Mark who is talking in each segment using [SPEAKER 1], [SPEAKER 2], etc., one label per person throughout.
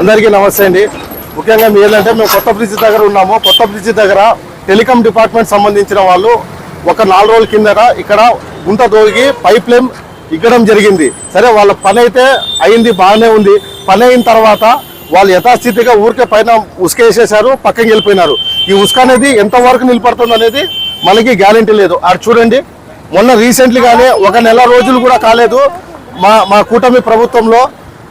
[SPEAKER 1] అందరికీ నమస్తే అండి. ముఖ్యంగా మీ ఏంటంటే మేము కొత్త బ్రిడ్జ్ దగ్గర ఉన్నాము. కొత్త బ్రిడ్జ్ దగ్గర టెలికాం డిపార్ట్మెంట్ సంబంధించిన వాళ్ళు ఒక నాలుగు రోజుల కిందట ఇక్కడ గుంట తోగి పైప్ లైన్ ఇగ్గడం జరిగింది. సరే వాళ్ళ పని అయితే అయింది బాగానే ఉంది. పని అయిన తర్వాత వాళ్ళు యథాస్థితిగా ఊరికే పైన ఉసుక వేసేసారు పక్కకి వెళ్ళిపోయినారు. ఈ ఉసుక అనేది ఎంతవరకు నిలబడుతుంది అనేది మనకి గ్యారంటీ లేదు. అది చూడండి మొన్న రీసెంట్లీగానే ఒక నెల రోజులు కూడా కాలేదు మా మా కూటమి ప్రభుత్వంలో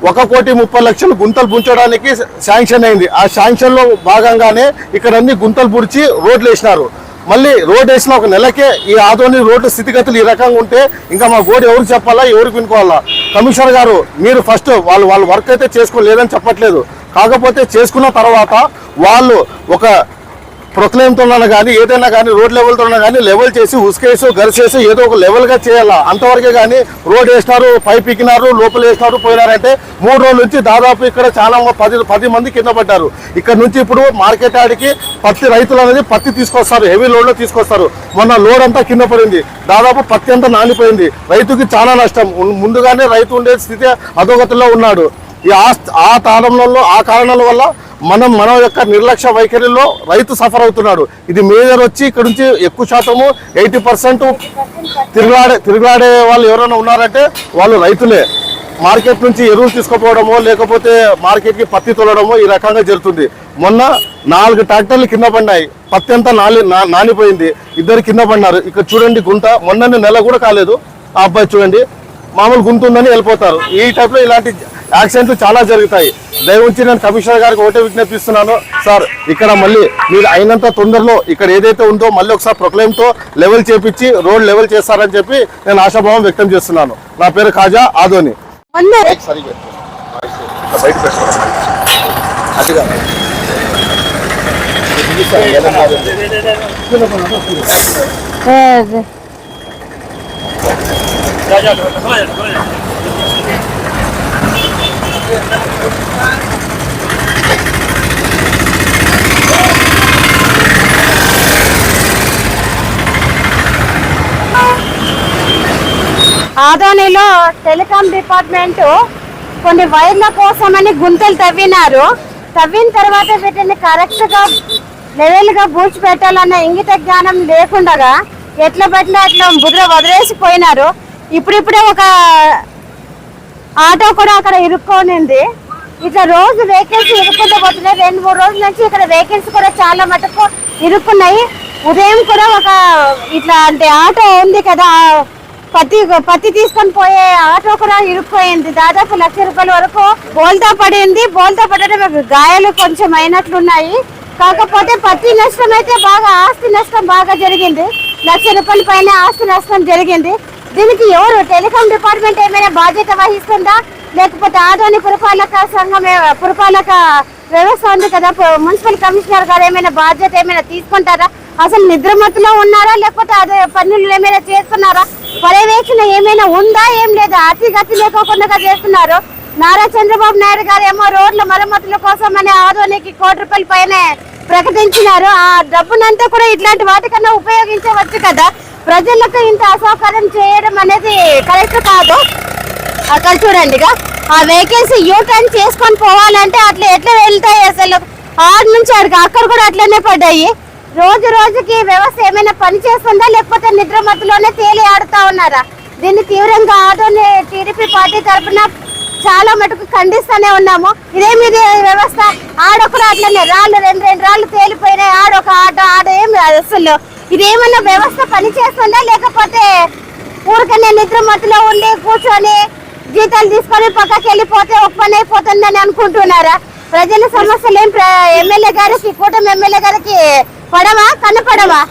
[SPEAKER 1] ఒక కోటి ముప్పై లక్షలు గుంతలు పుంచడానికి శాంక్షన్ అయింది. ఆ శాంక్షన్లో భాగంగానే ఇక్కడ అన్ని గుంతలు పుడిచి రోడ్లు వేసినారు. మళ్ళీ రోడ్ వేసిన ఒక నెలకే ఈ ఆదోని రోడ్డు స్థితిగతులు ఈ రకంగా ఉంటే ఇంకా మా గోడు ఎవరికి చెప్పాలా ఎవరికి వినుకోవాలా? కమిషనర్ గారు మీరు ఫస్ట్ వాళ్ళు వాళ్ళ వర్క్ అయితే చేసుకోలేదని చెప్పట్లేదు. కాకపోతే చేసుకున్న తర్వాత వాళ్ళు ఒక ప్రొక్లైమ్తో కానీ ఏదైనా కానీ రోడ్ లెవెల్తో కానీ లెవెల్ చేసి ఉసుకేసో గరిచేసో ఏదో ఒక లెవెల్గా చేయాలా? అంతవరకే కానీ రోడ్ వేసినారు పైప్ ఎక్కినారు లోపల వేసినారు పోయినారంటే మూడు రోజుల నుంచి దాదాపు ఇక్కడ చాలా పది పది మంది కింద పడ్డారు. ఇక్కడ నుంచి ఇప్పుడు మార్కెట్ ఆడికి పత్తి రైతులు అనేది పత్తి తీసుకొస్తారు హెవీ లోడ్లో తీసుకొస్తారు. మొన్న లోడ్ అంతా కింద పడింది. దాదాపు పత్తి అంతా నానిపోయింది. రైతుకి చాలా నష్టం. ముందుగానే రైతు ఉండే స్థితి అధోగతిలో ఉన్నాడు. ఈ ఆ ఆ కారణంలో ఆ కారణాల వల్ల మనం మన యొక్క నిర్లక్ష్య వైఖరిలో రైతు సఫర్ అవుతున్నాడు. ఇది మేజర్ వచ్చి ఇక్కడ నుంచి ఎక్కువ శాతము ఎయిటీ పర్సెంట్ తిరుగులాడే తిరుగులాడే వాళ్ళు ఎవరైనా ఉన్నారంటే వాళ్ళు రైతులే. మార్కెట్ నుంచి ఎరువులు తీసుకుపోవడమో లేకపోతే మార్కెట్కి పత్తి తొలడమో ఈ రకంగా జరుగుతుంది. మొన్న నాలుగు ట్రాక్టర్లు కింద పడినాయి. పత్తి అంతా నాలి నానిపోయింది. ఇద్దరు కింద పడినారు. ఇక్కడ చూడండి గుంత మొన్న నెల కూడా కాలేదు. ఆ అబ్బాయి చూడండి. మామూలు గుంతుందని వెళ్ళిపోతారు. ఈ టైప్లో ఇలాంటి యాక్సిడెంట్లు చాలా జరుగుతాయి. దయవుంచి నేను కమిషనర్ గారికి ఒకటే విజ్ఞప్తిస్తున్నాను. సార్ ఇక్కడ మళ్ళీ మీరు అయినంత తొందరలో ఇక్కడ ఏదైతే ఉందో మళ్ళీ ఒకసారి ప్రొక్లైమ్తో లెవెల్ చేపించి రోడ్ లెవెల్ చేస్తారని చెప్పి నేను ఆశాభావం వ్యక్తం చేస్తున్నాను. నా పేరు ఖాజా ఆదోని.
[SPEAKER 2] అదే. ఆదోనిలో టెలికాం డిపార్ట్మెంట్ కొన్ని వైర్ల కోసమని గుంతలు తవ్వినారు. తవ్విన తర్వాత వీటిని కరెక్ట్గా లెవెల్గా పెట్టాలన్న ఇంగిత జ్ఞానం లేకుండా ఎట్లా పట్టినా అట్లా బుద్ర వదిలేసిపోయినారు ఇప్పుడిప్పుడే ఒక ఆటో కూడా అక్కడ ఇరుక్కోనింది ఇట్లా రోజు వెహికల్స్ ఇరుక్కుంటూ పోతున్నాయి రెండు మూడు రోజుల నుంచి ఇక్కడ వెహికల్స్ కూడా చాలా మటుకు ఇరుక్కున్నాయి. ఉదయం కూడా ఒక ఇట్లా అంటే ఆటో ఉంది కదా పత్తి పత్తి తీసుకొని పోయే ఆటో కూడా ఇరుక్కుపోయింది. దాదాపు లక్ష రూపాయల వరకు బోల్తా పడింది. బోల్తా పడడం గాయాలు కొంచెం అయినట్లున్నాయి. కాకపోతే పత్తి నష్టం అయితే బాగా ఆస్తి నష్టం బాగా జరిగింది. లక్ష రూపాయల పైన ఆస్తి నష్టం జరిగింది. దీనికి ఎవరు టెలికాం డిపార్ట్మెంట్ ఏమైనా బాధ్యత వహిస్తుందా? లేకపోతే ఆదాని పురపాలక సంఘం పురపాలక వ్యవస్థ ఉంది కదా మున్సిపల్ కమిషనర్ గారు ఏమైనా బాధ్యత ఏమైనా తీసుకుంటారా? అసలు నిద్రమత్తులో ఉన్నారా? లేకపోతే అదే పనులు ఏమైనా చేస్తున్నారా? పర్యవేక్షణ ఏమైనా ఉందా? ఏం లేదా? అతిగతి లేకోకుండా చేస్తున్నారు. నారా చంద్రబాబు నాయుడు గారు ఏమో రోడ్ల మరమ్మతుల కోసం అనే ఆదోనికి కోటి రూపాయల పైన ప్రకటించినారు. ఆ డబ్బునంతా కూడా ఇట్లాంటి వాటికన్నా ఉపయోగించవచ్చు కదా? ప్రజలకు ఇంత అసౌకర్యం చేయడం అనేది కరెక్ట్ కాదు. అక్కడ చూడండి ఆ వెహికల్స్ యూ టర్న్ చేసుకొని పోవాలంటే అట్లా ఎట్లా వెళ్తాయి అసలు? ఆరు నుంచి ఆడికి అక్కడ కూడా అట్లనే పడ్డాయి. రోజు రోజుకి వ్యవస్థ ఏమైనా పని చేస్తుందా? లేకపోతే మధ్యలోనే తేలి ఆడుతా ఉన్నారా? దీన్ని తీవ్రంగా ఆటోని టీడీపీ పార్టీ తరఫున చాలా మటుకు ఖండిస్తూనే ఉన్నాము. ఇదేమి ఇది వ్యవస్థ. ఆడొకరు అట్లనే రాళ్ళు రెండు రెండు రాళ్ళు తేలిపోయినాయి. ఆడొక ఆటో ఆడ ఏమి అసలు. ఇదేమన్నా వ్యవస్థ పనిచేస్తుందా? లేకపోతే ఊరికనే నిద్ర మత్తులో ఉండి కూర్చొని జీతాలు తీసుకొని పక్కకి వెళ్ళిపోతే ఒక పని అయిపోతుందని అనుకుంటున్నారా? ప్రజల సమస్యలు ఏం? ఎమ్మెల్యే గారికి కూటమి ఎమ్మెల్యే గారికి పడవా కనపడవా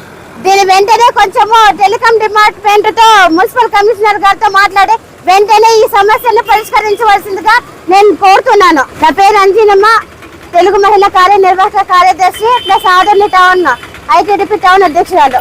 [SPEAKER 2] దీని వెంటనే కొంచెము టెలికాం డిపార్ట్మెంట్తో మున్సిపల్ కమిషనర్ గారితో మాట్లాడి వెంటనే ఈ సమస్యను పరిష్కరించవలసిందిగా నేను కోరుతున్నాను. నా పేరు అంజీనమ్మ. తెలుగు మహిళా కార్యనిర్వాహక కార్యదర్శి ప్లస్ ఆదరణ టౌన్ ఐటీడీపీ టౌన్ అధ్యక్షురాలు.